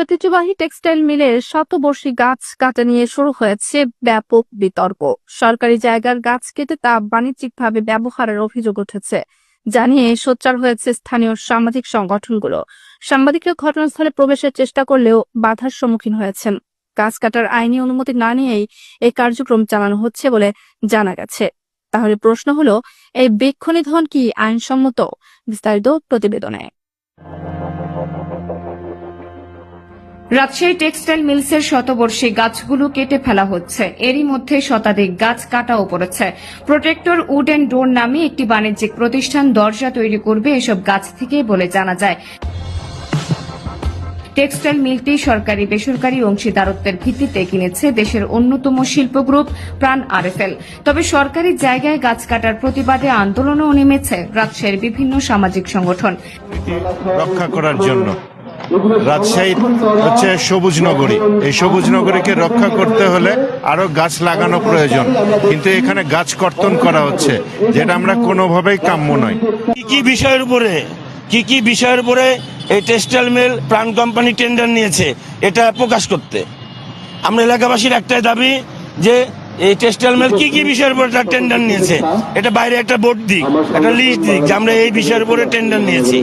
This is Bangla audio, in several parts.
ঐতিহ্যবাহী টেক্সটাইল মিলের শতবর্ষী গাছ কাটা নিয়ে শুরু হয়েছে ব্যাপক বিতর্ক। সরকারি জায়গার গাছ কেটে তা বাণিজ্যিকভাবে ব্যবহারের অভিযোগ উঠেছে। জানিয়ে সোচ্চার হয়েছে স্থানীয় সামাজিক সংগঠনগুলো। সাংবাদিকরা ঘটনাস্থলে প্রবেশের চেষ্টা করলেও বাধার সম্মুখীন হয়েছেন। গাছ কাটার আইনি অনুমতি না নিয়েই এই কার্যক্রম চালানো হচ্ছে বলে জানা গেছে। তাহলে প্রশ্ন হলো, এই বৃক্ষ নিধন কি আইনসম্মত? বিস্তারিত প্রতিবেদনে। রাজশাহী টেক্সটাইল মিলসের শতবর্ষী গাছগুলো কেটে ফেলা হচ্ছে। এরই মধ্যে শতাধিক গাছ কাটাও পড়েছে। প্রোটেক্টর উড অ্যান্ড ডোর নামে একটি বাণিজ্যিক প্রতিষ্ঠান দরজা তৈরি করবে এসব গাছ থেকে বলে জানা যায়। টেক্সটাইল মিলটি সরকারি বেসরকারি অংশীদারত্বের ভিত্তিতে কিনেছে দেশের অন্যতম শিল্প গ্রুপ প্রাণ আরএফএল। তবে সরকারি জায়গায় গাছ কাটার প্রতিবাদে আন্দোলনও নেমেছে রাজশাহীর বিভিন্ন সামাজিক সংগঠন। রক্ষা করার জন্য। রাজশাহী হচ্ছে সবুজ নগরী। এই সবুজ নগরীকে রক্ষা করতে হলে আরও গাছ লাগানো প্রয়োজন। কিন্তু এখানে গাছ কর্তন করা হচ্ছে, যেটা আমরা কোনোভাবেই কাম্য নয় কি কি বিষয়ের উপরে? কি কি বিষয়ের উপরে এই টেক্সটাইল মিল প্রাণ কোম্পানি টেন্ডার নিয়েছে, এটা প্রকাশ করতে? আমরা এলাকাবাসীর একটাই দাবি যে এই টেক্সটাইল মিল কি কি বিষয়ের উপর তার টেন্ডার নিয়েছে? এটা বাইরে একটা বোর্ড দিক, একটা লিস্ট দিক যে আমরা এই বিষয়ের উপরে টেন্ডার নিয়েছি।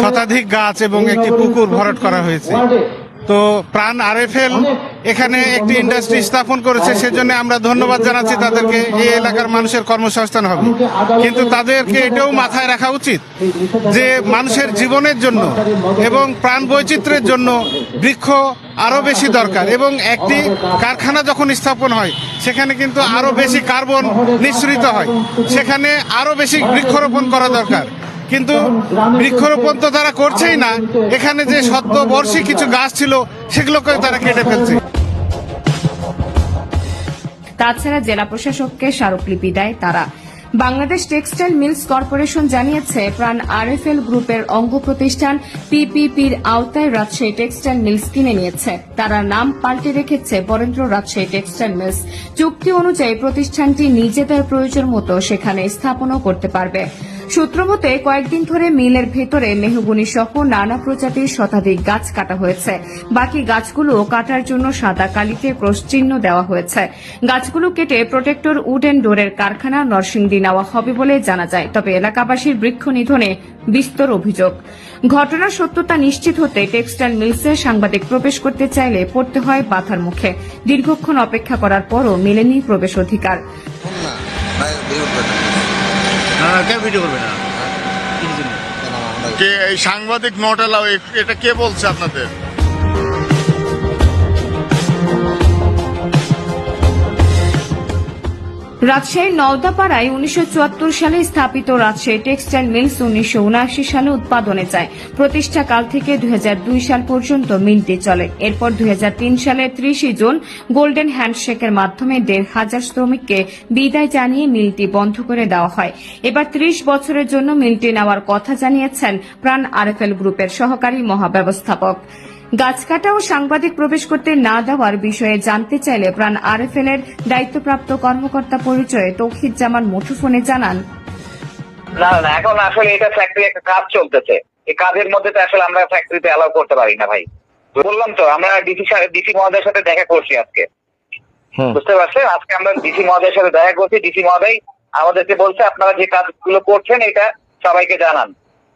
শতাধিক গাছ এবং একটি পুকুর ভরাট করা হয়েছে। তো প্রাণ আরএফএল এখানে একটি ইন্ডাস্ট্রি স্থাপন করেছে, সেজন্য আমরা ধন্যবাদ জানাচ্ছি তাদেরকে। এই এলাকার মানুষের কর্মসংস্থান হবে। কিন্তু তাদেরকে এটাও মাথায় রাখা উচিত যে মানুষের জীবনের জন্য এবং প্রাণ বৈচিত্র্যের জন্য বৃক্ষ আরও বেশি দরকার এবং একটি কারখানা যখন স্থাপন হয়, সেখানে কিন্তু আরও বেশি কার্বন নিঃসৃত হয়। সেখানে আরও বেশি বৃক্ষরোপণ করা দরকার। কিন্তু বৃক্ষরোপণ তো তারা করছেই না। এখানে যে শতবর্ষী কিছু গাছ ছিল সেগুলোকে তারা কেটে ফেলছে। তাছাড়া জেলা প্রশাসককে স্মারকলিপি দেয় তারা। বাংলাদেশ টেক্সটাইল মিলস কর্পোরেশন জানিয়েছে, প্রাণ আরএফএল গ্রুপের অঙ্গ প্রতিষ্ঠান পিপিপির আওতায় রাজশাহী টেক্সটাইল মিলস কিনে নিয়েছে। তারা নাম পাল্টে রেখেছে বরেন্দ্র রাজশাহী টেক্সটাইল মিলস। চুক্তি অনুযায়ী প্রতিষ্ঠানটি নিজেদের প্রয়োজন মতো সেখানে স্থাপনও করতে পারবে। সূত্রমতে, কয়েকদিন ধরে মিলের ভেতরে মেহগুনি সহ নানা প্রজাতির শতাধিক গাছ কাটা হয়েছে। বাকি গাছগুলো কাটার জন্য সাদা কালিতে ক্রস দেওয়া হয়েছে। গাছগুলো কেটে প্রোটেক্টর উড অ্যান্ড ডোরের কারখানা নরসিংদী নেওয়া হবে বলে জানা যায়। তবে এলাকাবাসীর বৃক্ষ নিধনে বিস্তর অভিযোগ। ঘটনার সত্যতা নিশ্চিত হতে টেক্সটাইল মিলসে সাংবাদিক প্রবেশ করতে চাইলে পড়তে হয় বাধার মুখে। দীর্ঘক্ষণ অপেক্ষা করার পরও মেলেনি প্রবেশ অধিকার না না কেউ ভিডিও করবে না? কেন আমরা কে এই সাংবাদিক নট এলাও এটা কে বলছে আপনাদের? রাজশাহীর নওদাপাড়ায় উনিশশো চুয়াত্তর সালে স্থাপিত রাজশাহী টেক্সটাইল মিলস উনিশশো উনআশি সালে উৎপাদনে যায়। প্রতিষ্ঠাকাল থেকে দুই হাজার দুই সাল পর্যন্ত মিলটি চলে। এরপর দুই সালের ত্রিশে জুন গোল্ডেন হ্যান্ডশেকের মাধ্যমে দেড় হাজার শ্রমিককে বিদায় জানিয়ে মিলটি বন্ধ করে দেওয়া হয়। এবার ত্রিশ বছরের জন্য মিলটি নেওয়ার কথা জানিয়েছেন প্রাণ আরএফএল গ্রুপের সহকারী মহাব্যবস্থাপক। গাছ কাটা ও সাংবাদিক প্রবেশ করতে না দেওয়ার বিষয়ে জানতে চাইলে প্রাণ আরএফএল এর দায়িত্বপ্রাপ্ত কর্মকর্তা পরিচয়ে তৌহিদ জামান মুঠোফোনে জানান। না না এখন আসলে এটা ফ্যাক্টরি একটা কাজ চলতেছে। এই কাজের মধ্যে তো আসলে আমরা ফ্যাক্টরিতে অ্যালাউ করতে পারি না ভাই। বললাম তো আমরা ডিসি ডিসি মহোদয়ের সাথে দেখা করছি আজকে। বুঝতে পারছেন? আজকে আমরা ডিসি মহোদয়ের সাথে দেখা করছি। ডিসি মহোদয় আমাদেরকে বলছে আপনারা যে কাজগুলো করছেন এটা সবাইকে জানান।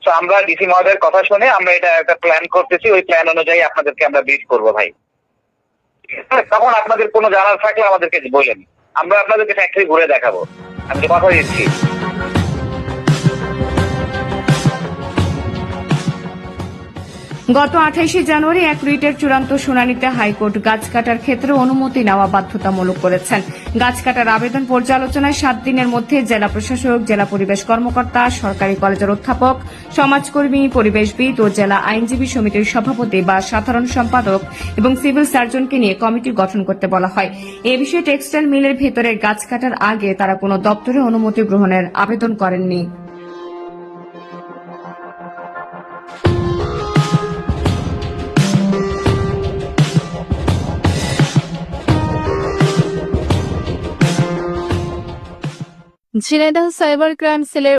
তো আমরা ডিসি মহোদয়ের কথা শুনে আমরা এটা একটা প্ল্যান করতেছি। ওই প্ল্যান অনুযায়ী আপনাদেরকে আমরা ব্রিজ করব ভাই। তখন আপনাদের কোনো জানার থাকলে আমাদেরকে বলেন। আমরা আপনাদেরকে ফ্যাক্টরি ঘুরে দেখাবো। আমি কথা দিচ্ছি। গত আঠাইশে জানুয়ারি এক রিটের চূড়ান্ত শুনানিতে হাইকোর্ট গাছ কাটার ক্ষেত্রে অনুমতি নেওয়া বাধ্যতামূলক করেছেন। গাছ কাটার আবেদন পর্যালোচনায় সাত দিনের মধ্যে জেলা প্রশাসক, জেলা পরিবেশ কর্মকর্তা, সরকারি কলেজের অধ্যাপক, সমাজকর্মী, পরিবেশবিদ ও জেলা আইনজীবী সমিতির সভাপতি বা সাধারণ সম্পাদক এবং সিভিল সার্জনকে নিয়ে কমিটি গঠন করতে বলা হয়। এ বিষয়ে টেক্সটাইল মিলের ভেতরে গাছ কাটার আগে তারা কোনো দপ্তরে অনুমতি গ্রহণের আবেদন করেননি। ঝিনাইদহ সাইবার ক্রাইম সেলের